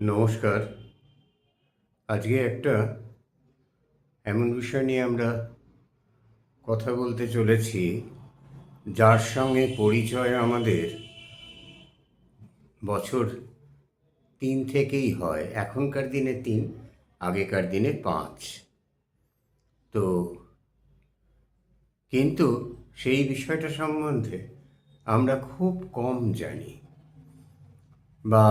নমস্কার। আজকে একটা এমন বিষয় নিয়ে আমরা কথা বলতে চলেছি, যার সঙ্গে পরিচয় আমাদের বছর তিন থেকেই হয়, এখনকার দিনে তিন, আগেকার দিনে পাঁচ। তো কিন্তু সেই বিষয়টা সম্বন্ধে আমরা খুব কম জানি বা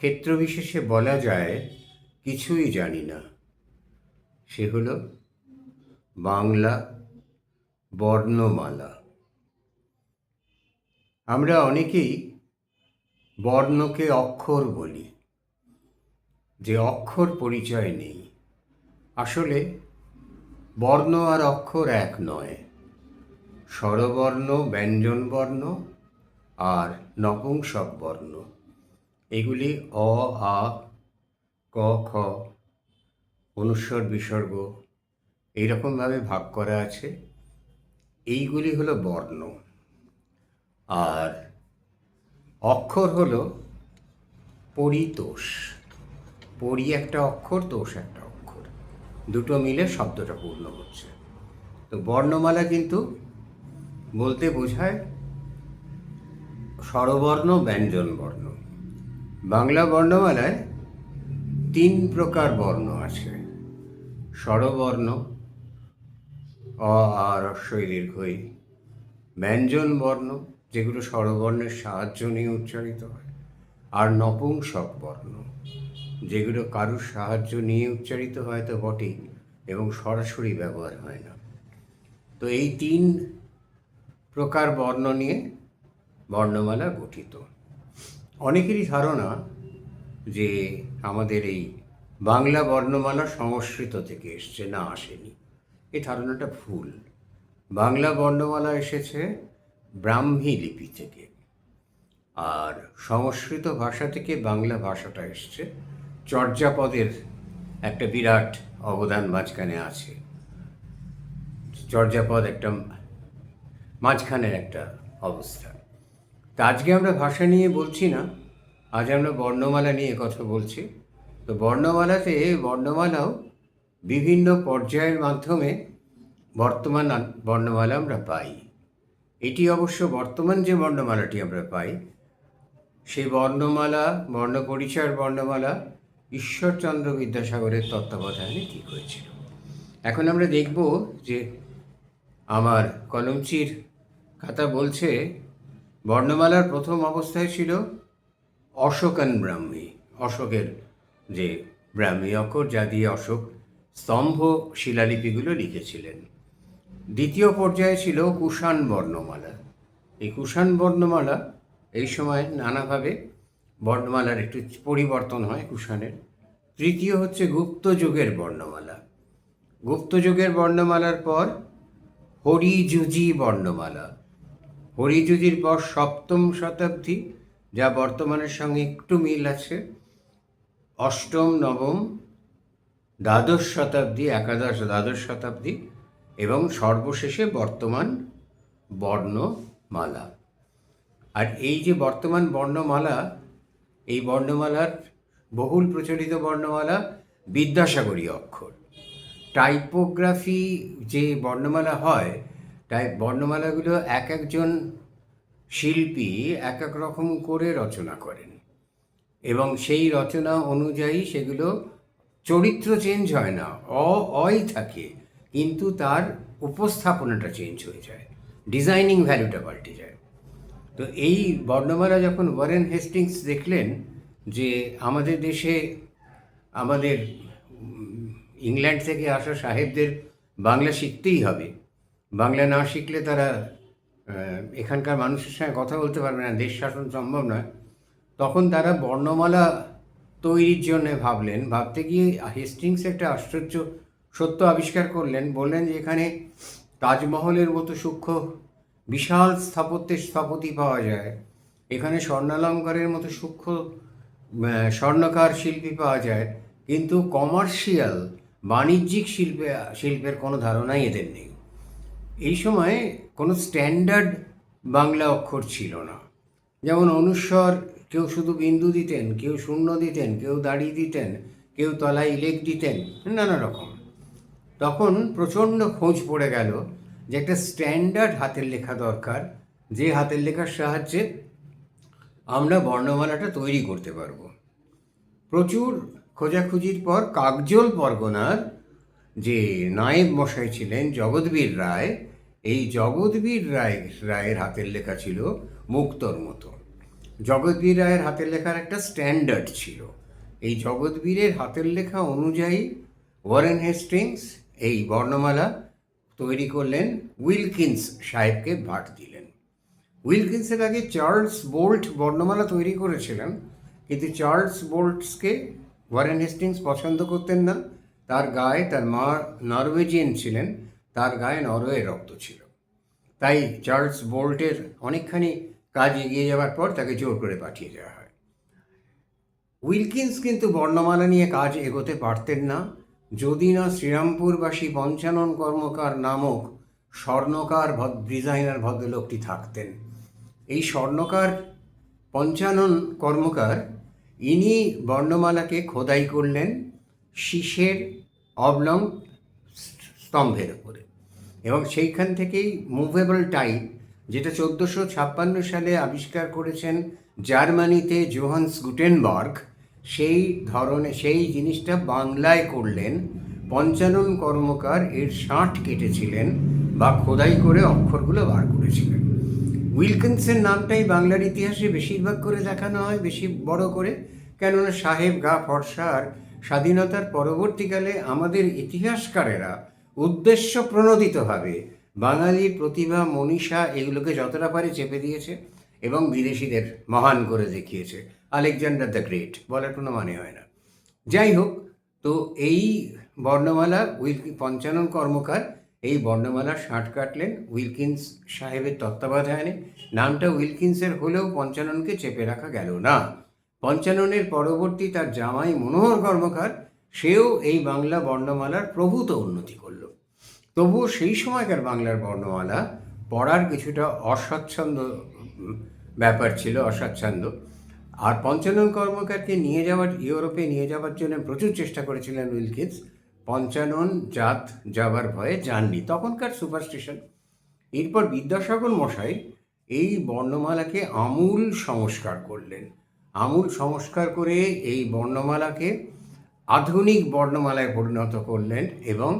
ক্ষেত্রবিশেষে বলা যায়, কিছুই জানি না। সে হল বাংলা বর্ণমালা। আমরা অনেকেই বর্ণকে অক্ষর বলি, যে অক্ষর পরিচয় নেই। আসলে বর্ণ আর অক্ষর এক নয়। স্বরবর্ণ, ব্যঞ্জনবর্ণ আর নপুংসক বর্ণ এগুলি অ, আ, ক, খ, অনুস্বর, বিসর্গ এইরকমভাবে ভাগ করা আছে। এইগুলি হলো বর্ণ। আর অক্ষর হলো পরিতোষ। পরি একটা অক্ষর, তোষ একটা অক্ষর। দুটো মিলে শব্দটা পূর্ণ হচ্ছে। তো বর্ণমালা কিন্তু বলতে বোঝায় স্বরবর্ণ ব্যঞ্জন বর্ণ বাংলা বর্ণমালায় তিন প্রকার বর্ণ আছে। স্বরবর্ণ, অ আর রস্বই দীর্ঘই ব্যঞ্জন বর্ণ, যেগুলো স্বরবর্ণের সাহায্য নিয়ে উচ্চারিত হয়। আর নপুংসক বর্ণ, যেগুলো কারুর সাহায্য নিয়ে উচ্চারিত হয় তো বটেই, এবং সরাসরি ব্যবহার হয় না। তো এই তিন প্রকার বর্ণ নিয়ে বর্ণমালা গঠিত। অনেকেরই ধারণা যে আমাদের এই বাংলা বর্ণমালা সংস্কৃত থেকে এসছে, না আসেনি। এই ধারণাটা ভুল। বাংলা বর্ণমালা এসেছে ব্রাহ্মী লিপি থেকে। আর সংস্কৃত ভাষা থেকে বাংলা ভাষাটা এসছে চর্যাপদের একটা বিরাট অবদান মাঝখানে আছে। চর্যাপদ একটা মাঝখানের একটা অবস্থা। তা আজকে আমরা ভাষা নিয়ে বলছি না, আজ আমরা বর্ণমালা নিয়ে কথা বলছি। তো বর্ণমালাতে বর্ণমালাও বিভিন্ন পর্যায়ের মাধ্যমে বর্তমান বর্ণমালা আমরা পাই। এটি অবশ্য বর্তমান যে বর্ণমালাটি আমরা পাই, সেই বর্ণমালা, বর্ণ পরিচয়ের বর্ণমালা ঈশ্বরচন্দ্র বিদ্যাসাগরের তত্ত্বাবধানে ঠিক হয়েছিল। এখন আমরা দেখব যে আমার কলমচির খাতা বলছে বর্ণমালার প্রথম অবস্থায় ছিল অশোকান ব্রাহ্মী। অশোকের যে ব্রাহ্মী অক্ষর, যা দিয়ে অশোক স্তম্ভ শিলালিপিগুলো লিখেছিলেন। দ্বিতীয় পর্যায়ে ছিল কুষাণ বর্ণমালা। এই কুষাণ বর্ণমালা এই সময় নানাভাবে বর্ণমালার একটু পরিবর্তন হয় কুষাণের। তৃতীয় হচ্ছে গুপ্ত যুগের বর্ণমালা। গুপ্ত যুগের বর্ণমালার পর হরিযুজি বর্ণমালা। হরিযুজির পর সপ্তম শতাব্দী, যা বর্তমানের সঙ্গে একটু মিল আছে। অষ্টম, নবম, দ্বাদশ শতাব্দী, একাদশ, দ্বাদশ শতাব্দী এবং সর্বশেষে বর্তমান বর্ণমালা। আর এই যে বর্তমান বর্ণমালা, এই বর্ণমালার বহুল প্রচলিত বর্ণমালা বিদ্যাসাগরী অক্ষর। টাইপোগ্রাফি যে বর্ণমালা হয় তাই বর্ণমালাগুলো এক একজন শিল্পী এক এক রকম করে রচনা করেন। এবং সেই রচনা অনুযায়ী সেগুলো চরিত্র চেঞ্জ হয় না, অ, অই থাকে, কিন্তু তার উপস্থাপনাটা চেঞ্জ হয়ে যায়, ডিজাইনিং ভ্যালুটা পাল্টে যায়। তো এই বর্ণমালা যখন ওয়ারেন হেস্টিংস দেখলেন যে আমাদের দেশে, আমাদের ইংল্যান্ড থেকে আসা সাহেবদের বাংলা শিখতেই হবে বাংলা না শিখলে তারা এখানকার মানুষের সঙ্গে কথা বলতে পারবে না, দেশ শাসন সম্ভব নয়। তখন তারা বর্ণমালা তৈরির জন্য ভাবলেন, ভাবতে গিয়ে হেস্টিংস একটা আশ্চর্য সত্য আবিষ্কার করলেন। বললেন যে এখানে তাজমহলের মতো সূক্ষ্ম, বিশাল স্থাপত্যের স্থপতি পাওয়া যায়। এখানে স্বর্ণালঙ্কারের মতো সূক্ষ্ম স্বর্ণকার শিল্পী পাওয়া যায়। কিন্তু কমার্শিয়াল, বাণিজ্যিক শিল্পে, শিল্পের কোনো ধারণাই এদের নেই। এই সময় কোনো স্ট্যান্ডার্ড বাংলা অক্ষর ছিল না। যেমন অনুস্বর, কেউ শুধু বিন্দু দিতেন, কেউ শূন্য দিতেন, কেউ দাড়ি দিতেন, কেউ তলায় ইলেক দিতেন, নানা রকম। তখন প্রচণ্ড খোঁজ পড়ে গেল যে একটা স্ট্যান্ডার্ড হাতের লেখা দরকার, যে হাতের লেখার সাহায্যে আমরা বর্ণমালাটা তৈরি করতে পারব। প্রচুর খোঁজাখুঁজির পর কাকজল পরগনার যে নায়েব মশাই ছিলেন, জগৎবীর রায় এই জগৎবীর রায় রায়ের হাতের লেখা ছিল মুক্তর মতো। জগৎবীর রায়ের হাতের লেখার একটা স্ট্যান্ডার্ড ছিল। এই জগৎবীরের হাতের লেখা অনুযায়ী ওয়ারেন হেস্টিংস এই বর্ণমালা তৈরি করলেন, উইলকিন্স সাহেবকে ভাট দিলেন। উইলকিন্সের আগে চার্লস বোল্ট বর্ণমালা তৈরি করেছিলেন, কিন্তু চার্লস বোল্টসকে ওয়ারেন হেস্টিংস পছন্দ করতেন না। তার গায়ে তার মা নরওয়েজিয়ান ছিলেন তার গায়ে নরওয়ে রক্ত ছিল। তাই চার্লস বোল্টের অনেকখানি কাজ এগিয়ে যাওয়ার পর তাকে জোর করে পাঠিয়ে দেওয়া হয়। উইলকিন্স কিন্তু বর্ণমালা নিয়ে কাজ এগোতে পারতেন না। যদি না শ্রীরামপুরবাসী পঞ্চানন কর্মকার নামক স্বর্ণকার ডিজাইনার ভদ্রলোকটি থাকতেন। এই স্বর্ণকার পঞ্চানন কর্মকার ইনি বর্ণমালাকে খোদাই করলেন শীষের অবলং স্তম্ভের উপরে। এবং সেইখান থেকেই মুভেবল টাইপ যেটা চোদ্দোশো ছাপ্পান্ন সালে আবিষ্কার করেছেন জার্মানিতে জোহান্স গুটেনবার্গ, সেই ধরনের সেই জিনিসটা বাংলায় করলেন, পঞ্চানন কর্মকার এর ষাট কেটেছিলেন বা খোদাই করে অক্ষরগুলো বার করেছিলেন। উইলকিন্সের নামটাই বাংলার ইতিহাসে বেশিরভাগ করে দেখানো হয়, বেশি বড় করে, কেননা সাহেব গা ফর্সার স্বাধীনতার পরবর্তীকালে আমাদের ইতিহাসকারেরা উদ্দেশ্য প্রণোদিতভাবে বাঙালির প্রতিভা, মনীষা এগুলোকে যতটা পারে চেপে দিয়েছে এবং বিদেশিদের মহান করে দেখিয়েছে। আলেকজান্ডার দ্য গ্রেট, বলার কোনো মানে হয় না। যাই হোক, তো এই বর্ণমালা উইল পঞ্চানন কর্মকার এই বর্ণমালার ষাট কাটলেন উইলকিন্স সাহেবের তত্ত্বাবধানে। নামটা উইলকিন্সের হলেও পঞ্চাননকে চেপে রাখা গেল না। পঞ্চাননের পরবর্তী তার জামাই মনোহর কর্মকার সেও এই বাংলা বর্ণমালার প্রভূত উন্নতি করল। তবুও সেই সময়কার বাংলার বর্ণমালা পড়ার কিছুটা অস্বচ্ছন্দ ব্যাপার ছিল অস্বাচ্ছন্দ্য আর পঞ্চানন কর্মকারকে নিয়ে যাওয়ার, ইউরোপে নিয়ে যাওয়ার জন্য প্রচুর চেষ্টা করেছিলেন উইলকিন্স। পঞ্চানন জাত যাবার ভয়ে যাননি, তখনকার সুপারস্টিশন। এরপর বিদ্যাসাগর মশাই এই বর্ণমালাকে আমূল সংস্কার করলেন। আমূল সংস্কার করে এই বর্ণমালাকে আধুনিক বর্ণমালায় পরিণত করলেন এবং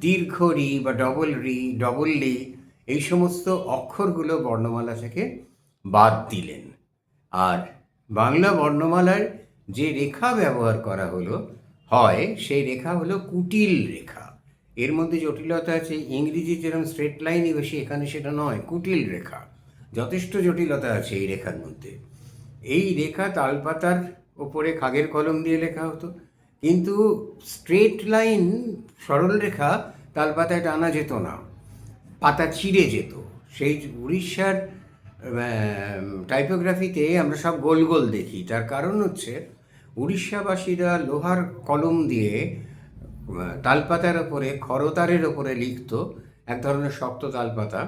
দীর্ঘ রি বা ডবল রি ডবল লি এই সমস্ত অক্ষরগুলো বর্ণমালা থেকে বাদ দিলেন। আর বাংলা বর্ণমালার যে রেখা ব্যবহার করা হলো, হয় সেই রেখা হলো কুটিল রেখা। এর মধ্যে জটিলতা আছে, ইংরেজি যেরকম স্ট্রেট লাইনই বেশি এখানে সেটা নয়, কুটিল রেখা। যথেষ্ট জটিলতা আছে এই রেখার মধ্যে। এই রেখা তালপাতার ওপরে খাগের কলম দিয়ে লেখা হতো। কিন্তু স্ট্রেট লাইন সরল রেখা তালপাতায় টানা যেত না, পাতা চিড়ে যেত। সেই উড়িষ্যার টাইপোগ্রাফিতে আমরা সব গোল গোল দেখি। তার কারণ হচ্ছে উড়িষ্যাবাসীরা লোহার কলম দিয়ে তালপাতার ওপরে, খরতারের ওপরে লিখত, এক ধরনের শক্ত তালপাতা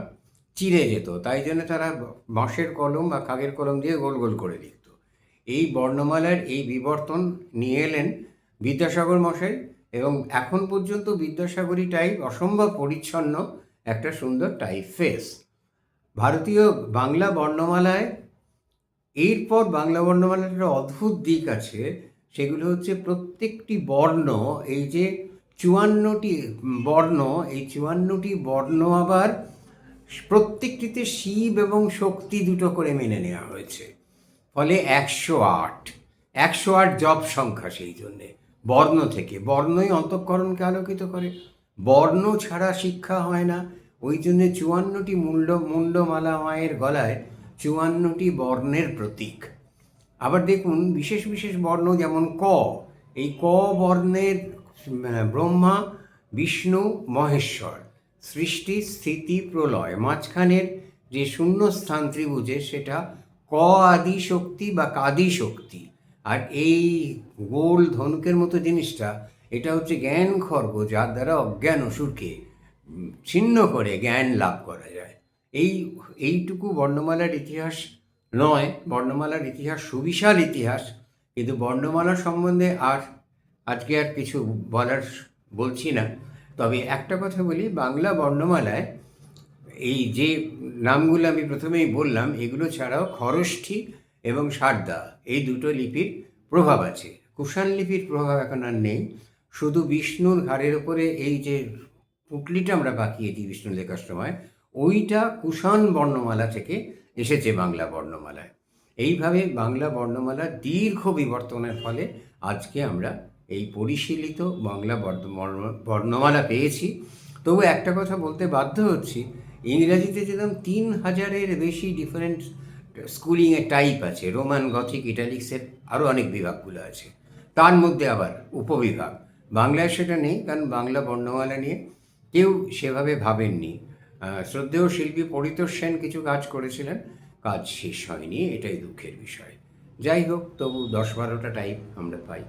চিড়ে যেত। তাই জন্য তারা বাঁশের কলম বা কাগের কলম দিয়ে গোল গোল করে লিখত। এই বর্ণমালার এই বিবর্তন নিয়ে এলেন বিদ্যাসাগর মশাই, এবং এখন পর্যন্ত বিদ্যাসাগরী টাইপ অসম্ভব পরিচ্ছন্ন একটা সুন্দর টাইপ ফেস ভারতীয় বাংলা বর্ণমালায়, এরপর বাংলা বর্ণমালার একটা অদ্ভুত দিক আছে, সেগুলো হচ্ছে প্রত্যেকটি বর্ণ, এই যে চুয়ান্নটি বর্ণ, এই চুয়ান্নটি বর্ণ আবার প্রত্যেকটিতে শিব এবং শক্তি দুটো করে মেনে নেওয়া হয়েছে। ফলে একশো আট একশো আট জব সংখ্যা সেই জন্যে। বর্ণ থেকে, বর্ণই অন্তঃকরণকে আলোকিত করে। বর্ণ ছাড়া শিক্ষা হয় না। ওই জন্যে চুয়ান্নটি মূল্য মুন্ডমালা মায়ের গলায় চুয়ান্নটি বর্ণের প্রতীক। আবার দেখুন, বিশেষ বিশেষ বর্ণ যেমন ক, এই ক বর্ণের ব্রহ্মা, বিষ্ণু, মহেশ্বর। সৃষ্টি, স্থিতি, প্রলয়। মাঝখানের যে শূন্য শূন্যস্থান ত্রিভুজে সেটা ক আদি শক্তি বা কাদি শক্তি আর এই গোল ধনুকের মতো জিনিসটা, এটা হচ্ছে জ্ঞান খর্গ, যার দ্বারা অজ্ঞান অসুরকে ছিন্ন করে, জ্ঞান লাভ করা যায়। এই, এইটুকু বর্ণমালার ইতিহাস নয়, বর্ণমালার ইতিহাস সুবিশাল ইতিহাস, কিন্তু বর্ণমালা সম্বন্ধে আর আজকে আর কিছু বলার বলছি না। তবে একটা কথা বলি, বাংলা বর্ণমালায় এই যে নামগুলো আমি প্রথমেই বললাম, এগুলো ছাড়াও খরষ্ঠী এবং সারদা, এই দুটো লিপির প্রভাব আছে। কুষাণ লিপির প্রভাব এখন আর নেই। শুধু বিষ্ণুর ঘাড়ের ওপরে এই যে পুটলিটা আমরা পাকিয়ে দিই বিষ্ণু লেখার সময়, ওইটা কুষাণ বর্ণমালা থেকে এসেছে বাংলা বর্ণমালায়। এইভাবে বাংলা বর্ণমালা দীর্ঘ বিবর্তনের ফলে আজকে আমরা এই পরিশীলিত বাংলা বর্ণ- বর্ণ- বর্ণমালা পেয়েছি। তবু একটা কথা বলতে বাধ্য হচ্ছি, ইংরাজিতে যেরকম তিন হাজারের বেশি ডিফারেন্ট স্কুলিংয়ের টাইপ আছে রোমান গথিক ইটালিক্সের আরও অনেক বিভাগগুলো আছে। তার মধ্যে আবার উপবিভাগ। বাংলায় সেটা নেই, কারণ বাংলা বর্ণমালা নিয়ে কেউ সেভাবে ভাবেননি। শ্রদ্ধেয় শিল্পী পরিতোষ সেন কিছু কাজ করেছিলেন, কাজ শেষ হয়নি, এটাই দুঃখের বিষয়। যাই হোক, তবু দশ বারোটা টাইপ আমরা পাই।